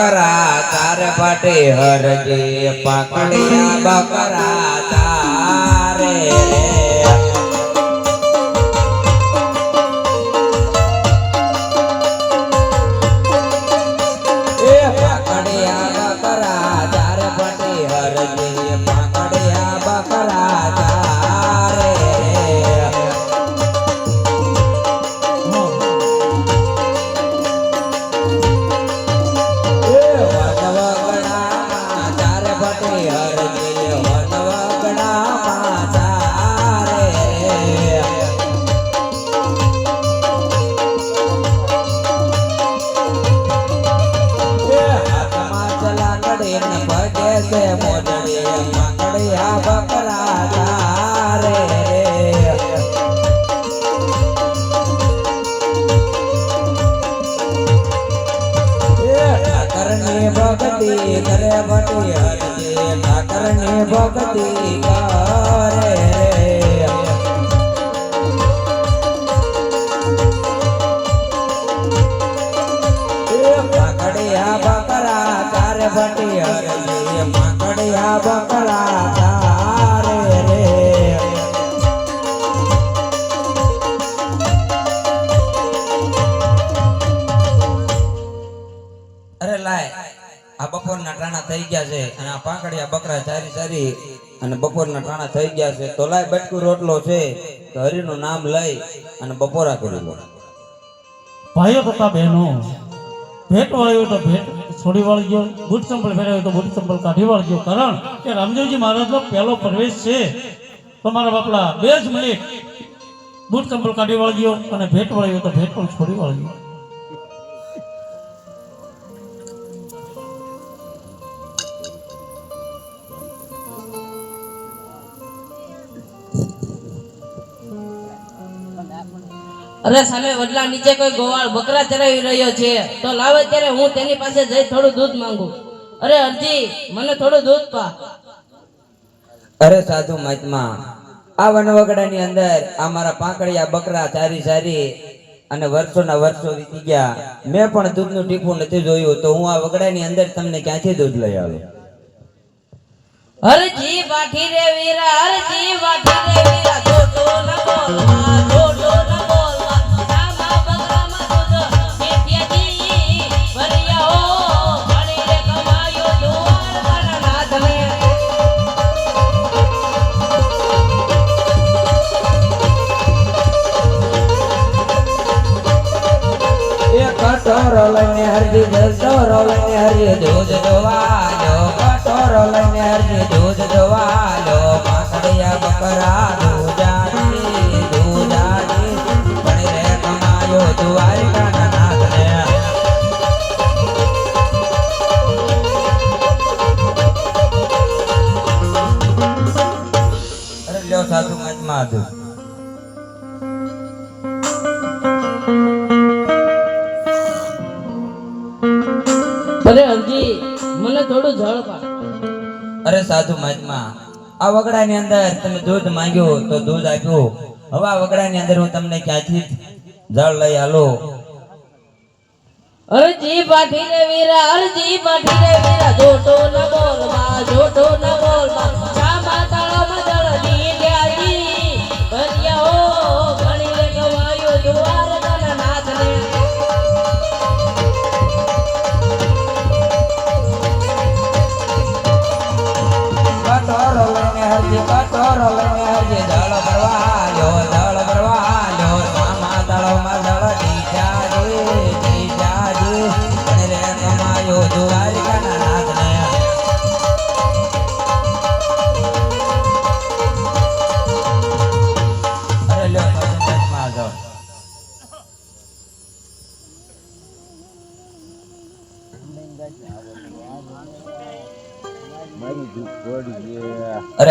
બકરા તાર ફાટે હરજે પાકડિયા બકરા તારે ઠાકરની ભક્તિ કરે ભટી હરજી ઠાકરની ભક્તિ કરે માકડિયા બકરા તારે ભટી હરજે માકડિયા બકરા ટાણા થઈ ગયા છે અને આ પાંખડિયા બકરા ચારી ચારી અને બપોરના ટાણા થઈ ગયા છે. તો લાય બટકુ રોટલો છે તો હરિનું નામ લઈ અને બપોરા કરી લો. ભાઈઓ તથા બહેનો, ભેટ વાળ્યો તો ભેટ છોડી વાળજો, બુટ ચંપલ પહેરાવ્યો તો બુટ ચંપલ કાઢી વાળજો. કારણ કે રામદેવજી મહારાજનો પહેલો પ્રવેશ છે. તમારા બાપલા બે જ મિનિટ બુટ ચંપલ કાઢી વાળજો અને ભેટ વાળ્યો તો ભેટ પણ છોડી વાળજો. અરે સામે વડલા નીચે કોઈ ગોવાળ બકરા ચરાવી રહ્યો છે તો લાવે ત્યારે હું તેની પાસે જઈ થોડું દૂધ માંગુ. અરે અરજી મને થોડું દૂધ પા. અરે સાધુ મહાત્મા આ વનવગડાની અંદર આ મારા પાંકડિયા બકરા ચારી ચારી અને વર્ષોના વર્ષો વીતી ગયા. મેં પણ દૂધનું ટીપું નથી જોયું તો હું આ વગડાની અંદર તમને ક્યાંથી દૂધ લઈ આવું? હરજી બાઠી રે વીરા હરજી બાઠી રે વીરા જોટો ન બોલવા લઈને હરજી જસોરો લઈને હરજી દૂધ જોવાજો કટોરો લઈને હરજી દૂધ જોવાજો પાસડિયા બકરા દૂધાની દૂધાની પણ રે કમાયો દ્વારિકા સાધુ મજમાં હતું થોડું જળ પા અરે સાધુ મહાત્મા આ વગડાની અંદર તમે દૂધ માંગ્યું તો દૂધ આપ્યું. હવે આ વગડાની અંદર હું તમને ક્યાંથી જળ લઈ આલો? અરજી પાઠી રે વીરા અરજી પાઠી રે વીરા. જોટો ન બોલવા જોટો ન બોલવા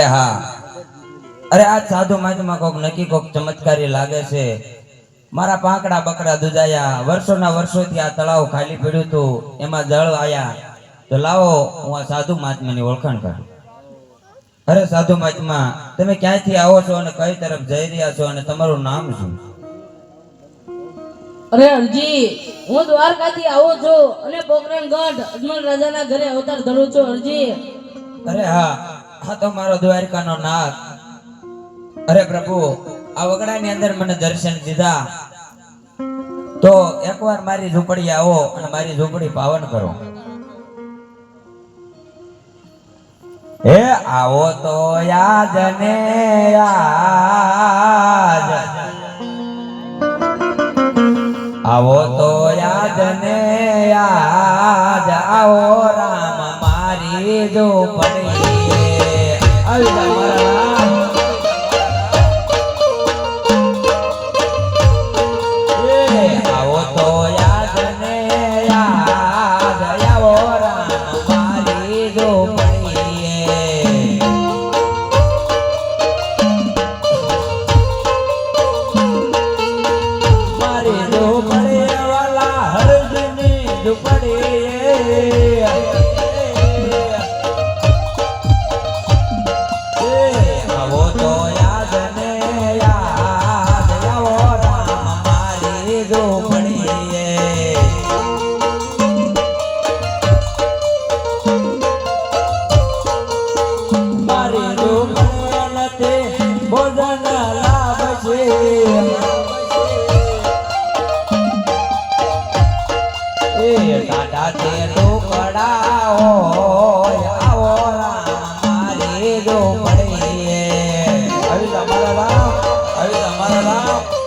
હા. અરે આ સાધુ મહાત્મા કોક નક્કી કોક ચમત્કારી લાગે છે. મારા પાંકડા બકરા દુધાયા વર્ષોના વર્ષોથી આ તળાવ ખાલી પડ્યું હતું. એમાં જળ આયા. તો લાવો હું આ સાધુ મહાત્માની ઓળખાણ કરું અરે સાધુ મહાત્મા તમે ક્યાંથી આવો છો અને કઈ તરફ જઈ રહ્યા છો અને તમારું નામ શું? અરે અરજી હું દ્વારકાથી આવું છું અને પોખરણગઢ અજમલ રાજાના ઘરે અવતાર ધરું છું અરજી. અરે હા. હા મારો દ્વારકાનો નાથ અરે પ્રભુ, આ વગડાની અંદર મને દર્શન દીધા. તો એકવાર મારી ઝૂંપડી આવો અને મારી ઝૂંપડી પાવન કરો. હે, આવો તો યાદ ને યાદ. આવો તો યાદ ને યાદ. આવો રામ, મારી ઝૂંપડી. જા મારા ઝૂંપડી વાલા હરજની ઝૂંપડી આવી જા મારા રામ આવી તમારા રામ.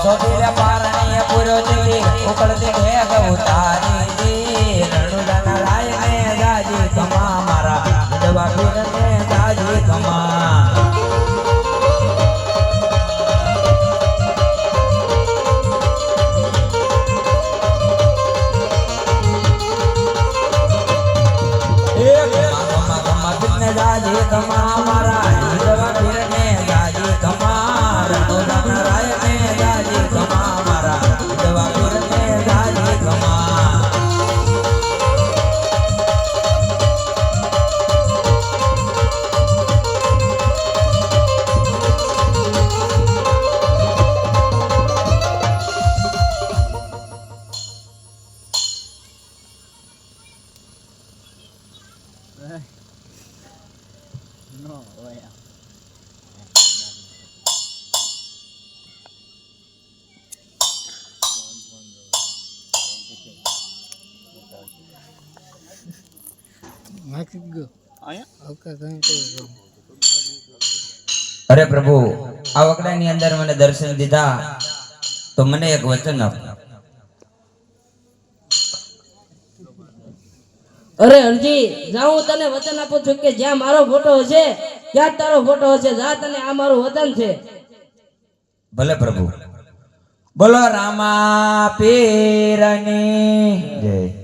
પેલો કરશો ધીરે પારણીએ પૂરો દીધી ઉકળતી ઢેગ ઉતારી દી રણુજાના રાયને દાજી કમા મારા હિંદવા પીરને દાજી કમા કમા કમા પીરને દાજી કમા મારા હિંદવા પીરને અરે પ્રભુ આ વગડાની અંદર મને દર્શન દીધા તો મને એક વચન આપ. અરે અરજી જ્યાં હું તને વચન આપું છું કે જ્યાં મારો ફોટો હશે ત્યાં તારો ફોટો હશે જા તને આ મારું વચન છે. ભલે પ્રભુ. બોલો રામા પીરની જય.